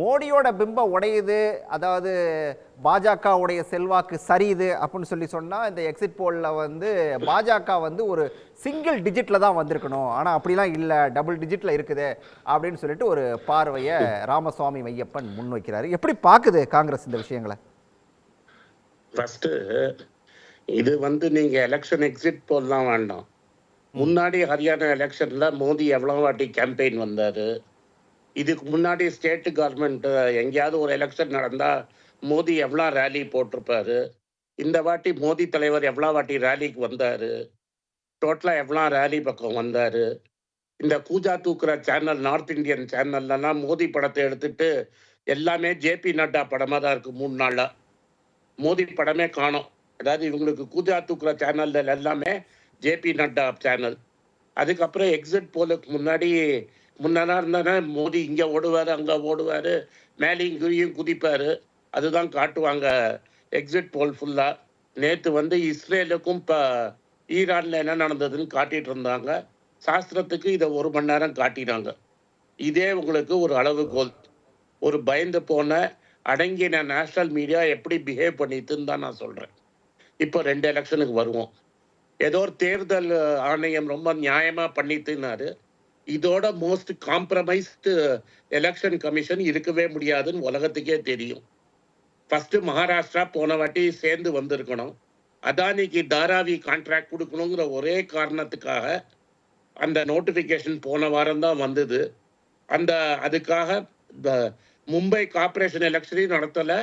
மோடியோட பிம்பம் உடையுது அதாவது பாஜகவுடைய செல்வாக்கு சரியுது அப்படின்னு சொல்லி சொன்னால் இந்த எக்ஸிட் போலில் வந்து பாஜக வந்து ஒரு சிங்கிள் டிஜிட்டில் தான் வந்திருக்கணும். ஆனால் அப்படிலாம் இல்லை டபுள் டிஜிட்டில் இருக்குது அப்படின்னு சொல்லிட்டு ஒரு பார்வையை ராமசுவாமி மையப்பன் முன்வைக்கிறாரு எப்படி பார்க்குது காங்கிரஸ் இந்த விஷயங்களை? ஃபஸ்ட்டு இது வந்து நீங்கள் எலெக்ஷன் எக்ஸிட் போல்லாம் வேண்டாம். முன்னாடி ஹரியானா எலெக்ஷனில் மோடி எவ்வளோ வாட்டி கேம்பெயின் வந்தார்? இதுக்கு முன்னாடி ஸ்டேட் கவர்மெண்ட் எங்கேயாவது ஒரு எலெக்ஷன் நடந்தால் மோடி எவ்வளோ ரேலி போட்டிருப்பாரு? இந்த வாட்டி மோடி தலைவர் எவ்வளோ வாட்டி ரேலிக்கு வந்தார்? டோட்டலாக எவ்வளோ ரேலி பக்கம் வந்தார்? இந்த கூஜா தூக்குற சேனல் நார்த் இந்தியன் சேனல்லலாம் மோடி படத்தை எடுத்துட்டு எல்லாமே ஜேபி நட்டா படமாக தான் இருக்குது மூணு நாளாக மோடி படமே காணோம். அதாவது இவங்களுக்கு கூஜா தூக்குற சேனல்ல எல்லாமே ஜேபி நட்டா சேனல் அதுக்கப்புறம் எக்ஸிட் போலுக்கு முன்னாடி முன்னா இருந்தானே மோடி இங்கே ஓடுவார் அங்கே ஓடுவார். மேலேயும் கீழையும் குதிப்பார். அதுதான் காட்டுவாங்க. எக்ஸிட் போல் ஃபுல்லாக நேற்று வந்து இஸ்ரேலுக்கும் இப்போ ஈரானில் என்ன நடந்ததுன்னு காட்டிகிட்டு இருந்தாங்க. சாஸ்திரத்துக்கு இதை ஒரு மணி நேரம் காட்டினாங்க. இதே உங்களுக்கு ஒரு அளவுகோல். ஒரு பயந்து போன அடங்கின நேஷனல் மீடியா எப்படி பிஹேவ் பண்ணிட்டுன்னு தான் நான் சொல்கிறேன் இப்போ ரெண்டு எலெக்ஷனுக்கு வருவோம். ஏதோ ஒரு தேர்தல் ஆணையம் ரொம்ப நியாயமாக பண்ணிட்டுனாரு. இதோட மோஸ்ட் காம்ப்ரமைஸ்டு எலெக்ஷன் கமிஷன் இருக்கவே முடியாதுன்னு உலகத்துக்கே தெரியும். ஃபர்ஸ்ட் மகாராஷ்டிரா போன வாட்டி சேர்ந்து வந்திருக்கணும். அதானிக்கு தாராவி கான்ட்ராக்ட் கொடுக்கணுங்கிற ஒரே காரணத்துக்காக அந்த நோட்டிஃபிகேஷன் போன வாரம் தான் வந்தது. அந்த அதுக்காக மும்பை கார்பரேஷன் எலெக்ஷனையும் நடத்தலை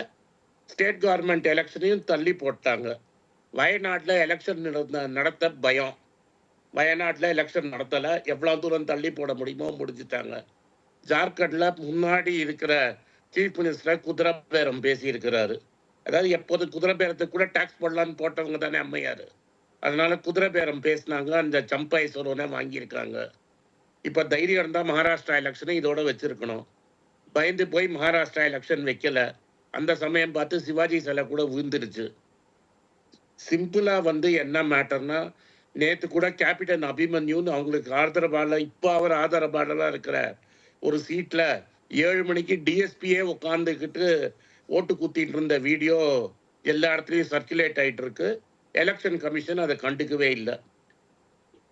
ஸ்டேட் கவர்மெண்ட் எலெக்ஷனையும் தள்ளி போட்டாங்க. வயநாட்டில் எலெக்ஷன் நடத்த பயம். வயநாட்டில் எலெக்ஷன் நடத்தலை. எவ்வளோ தூரம் தள்ளி போட முடியுமோ முடிஞ்சிட்டாங்க. ஜார்க்கண்டில் முன்னாடி இருக்கிற சீஃப் மினிஸ்டர் குதிரை பேரம் அதாவது எப்போது குதிரை பேரத்துக்கு கூட டாக்ஸ் போடலான்னு போட்டவங்க தானே அம்மையார். அதனால குதிரை பேரம் பேசினாங்க. அந்த சம்பை சொரோனே வாங்கியிருக்காங்க. இப்போ தைரியம் இருந்தால் மகாராஷ்டிரா எலெக்ஷனை இதோட வச்சிருக்கணும். பயந்து போய் மகாராஷ்டிரா எலெக்ஷன் வைக்கல. அந்த சமயம் பார்த்து சிவாஜி சிலை கூட விழுந்துருச்சு. சிம்பிளாக வந்து என்ன மேட்டர்னா நேத்து கூட கேபிடன் அபிமன்யுன்னு அவங்களுக்கு ஆதரவாளர் இப்போ அவர் ஆதரவாளராக இருக்கிற ஒரு சீட்ல ஏழு மணிக்கு டிஎஸ்பியே உட்காந்துக்கிட்டு ஓட்டு குத்திட்டு இருந்த வீடியோ எல்லா இடத்துலையும் சர்க்குலேட் ஆயிட்டு இருக்கு. எலெக்ஷன் கமிஷன் அதை கண்டுக்கவே இல்லை.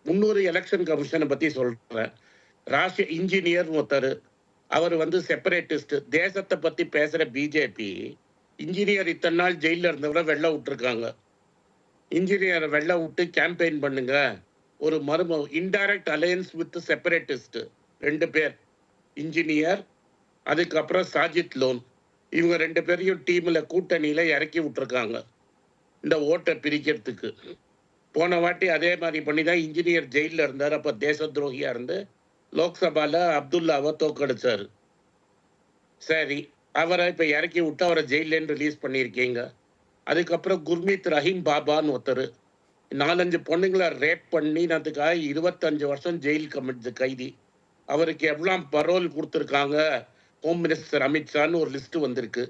முன்னூறு எலெக்ஷன் கமிஷனை பத்தி சொல்றேன். ராஷ்ய இன்ஜினியர் ஒருத்தர் அவர் வந்து செப்பரேட்டிஸ்ட் தேசத்தை பத்தி பேசுற பிஜேபி இன்ஜினியர் இத்தனை நாள் ஜெயில இருந்தவரை வெளில விட்டுருக்காங்க. இன்ஜினியரை வெள்ள விட்டு கேம்பெயின் பண்ணுங்க. ஒரு மரும இன்டைரக்ட் அலையன்ஸ் வித் செப்பரேட்டிஸ்ட் ரெண்டு பேர். இன்ஜினியர் அதுக்கப்புறம் சாஜித் லோன் இவங்க ரெண்டு பேரையும் டீம்ல கூட்டணியில இறக்கி விட்டுருக்காங்க. இந்த ஓட்டை பிரிக்கிறதுக்கு. போன வாட்டி அதே மாதிரி பண்ணி தான் இன்ஜினியர் ஜெயிலில் இருந்தார். அப்போ தேச துரோகியா இருந்து லோக்சபால அப்துல்லாவை தோக்கடிச்சாரு சரி அவரை இப்போ இறக்கி விட்டு அவரை ஜெயிலேருந்து ரிலீஸ் பண்ணியிருக்கீங்க. அதுக்கப்புறம் குர்மீத் ரஹீம் பாபான்னு ஒருத்தர். நாலஞ்சு பொண்ணுங்களை ரேப் பண்ணினதுக்காக இருபத்தஞ்சு வருஷம் ஜெயில் கமிட் கைதி. அவருக்கு எவ்வளோ பரோல் கொடுத்துருக்காங்க ஹோம் மினிஸ்டர் அமித்ஷான்னு ஒரு லிஸ்ட் வந்திருக்கு.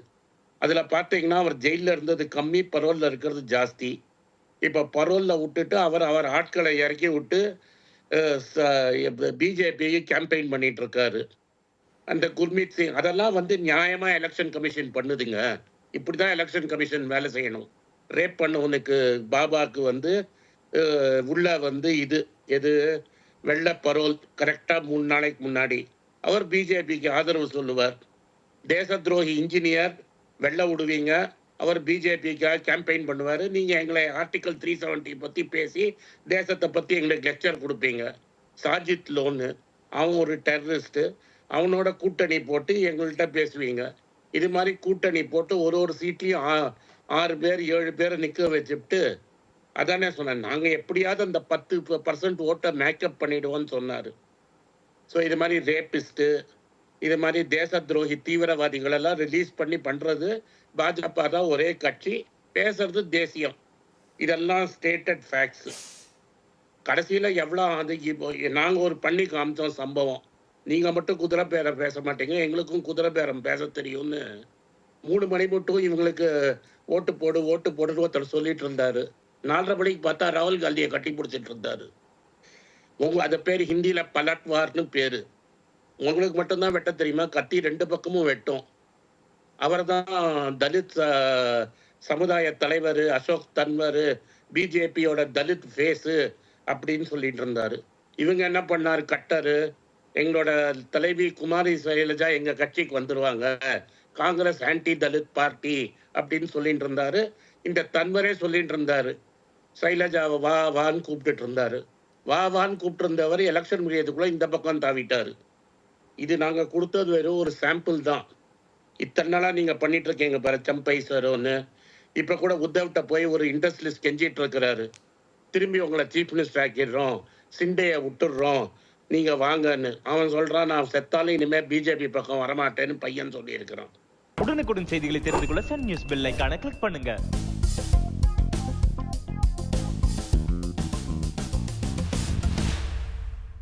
அதில் பார்த்தீங்கன்னா அவர் ஜெயிலில் இருந்தது கம்மி பரோலில் இருக்கிறது ஜாஸ்தி. இப்போ பரோலில் விட்டுட்டு அவர் அவர் ஆட்களை இறக்கி விட்டு பிஜேபியை கேம்பெயின் பண்ணிட்டு இருக்காரு. அந்த குர்மீத் சிங் அதெல்லாம் வந்து நியாயமா எலெக்ஷன் கமிஷன் பண்ணுதுங்க. இப்படிதான் எலெக்ஷன் கமிஷன் வேலை செய்யணும். ரேப் பண்ணவனுக்கு பாபாக்கு வந்து உள்ள வந்து இது எது வெள்ள பரோல் கரெக்டா மூணு நாளைக்கு முன்னாடி. அவர் பிஜேபிக்கு ஆதரவு சொல்லுவார். தேச துரோகி இன்ஜினியர் வெள்ள விடுவீங்க அவர் பிஜேபிக்காக கேம்பெயின் பண்ணுவார். நீங்கள் எங்களை ஆர்டிகல் த்ரீ செவன்ட்டி பற்றி பேசி தேசத்தை பற்றி எங்களுக்கு லெக்சர் கொடுப்பீங்க. சாஜித் லோனு அவன் ஒரு டெரரிஸ்ட்டு அவனோட கூட்டணி போட்டு எங்கள்கிட்ட பேசுவீங்க. இது மாதிரி கூட்டணி போட்டு ஒரு ஒரு சீட்லையும் ஆ- ஆறு பேர் ஏழு பேரை நிக்க வச்சுட்டு அதானே சொன்னேன். நாங்க எப்படியாவது அந்த பத்து பர்சன்ட் ஓட்டை மேக்கப் பண்ணிடுவோம்னு சொன்னாரு. ஸோ இது மாதிரி ரேபிஸ்ட்டு இது மாதிரி தேச துரோகி தீவிரவாதிகள் எல்லாம் ரிலீஸ் பண்ணி பண்றது பாஜக தான் ஒரே கட்சி. பேசுறது தேசியம். இதெல்லாம் ஸ்டேட்டட் ஃபேக்ட்ஸ் கடைசியில எவ்வளோ அது நாங்கள் ஒரு பண்ணி காமிச்சோம் சம்பவம். நீங்க மட்டும் குதிரை பேரம் பேச மாட்டீங்க. எங்களுக்கும் குதிரை பேரம் பேச தெரியும்னு மூணு மணி மட்டும் இவங்களுக்கு ஓட்டு போடு ஓட்டு போடுன்னு ஒருத்தர் சொல்லிட்டு இருந்தாரு. நாலரை மணிக்கு பார்த்தா ராகுல் காந்தியை கட்டி பிடிச்சிட்டு இருந்தாரு. உங்க அது பேர் ஹிந்தியில பலட்வார்னு பேரு. உங்களுக்கு மட்டும்தான் வெட்ட தெரியுமா? கத்தி ரெண்டு பக்கமும் வெட்டும். அவர்தான் தலித் சமுதாய தலைவர் அசோக் தன்வர் பிஜேபியோட தலித் ஃபேஸு அப்படின்னு சொல்லிட்டு இருந்தாரு. இவங்க என்ன பண்ணாரு? கட்டரு எங்களோட தலைவி குமாரி சைலஜா எங்க கட்சிக்கு வந்துருவாங்க. காங்கிரஸ் ஆன்டி தலித் பார்ட்டி அப்படின்னு சொல்லிட்டு இருந்தாரு. இந்த தன்வரே சொல்லிட்டு இருந்தாரு. சைலஜாவை வா வான்னு கூப்பிட்டுட்டு இருந்தாரு. வா வான்னு கூப்பிட்டு இருந்தவர் எலெக்ஷன் முடியறதுக்குள்ள இந்த பக்கம் தாவிட்டாரு. இது நாங்க கொடுத்தது வெறும் ஒரு சாம்பிள் தான். இத்தனை நாளா நீங்க பண்ணிட்டு இருக்கீங்க பாரு சம்பை சரோன்னு இப்ப கூட உத்தவ்கிட்ட போய் ஒரு இண்டஸ்ட்ரியலிஸ்ட் கெஞ்சிட்டு இருக்கிறாரு. திரும்பி உங்களை சீஃப் மினிஸ்டர் ஆக்கிடுறோம். சிண்டைய விட்டுடுறோம். நீங்க வாங்கன்னு. அவன் சொல்றான் நான் செத்தாலும் இனிமே பிஜேபி பக்கம் வரமாட்டேன்னு பையன் சொல்லி இருக்கிறான் உடனுக்குடன் செய்திகளை தெரிந்து கொள்ள சன் நியூஸ் பெல் ஐக்கான கிளிக் பண்ணுங்க.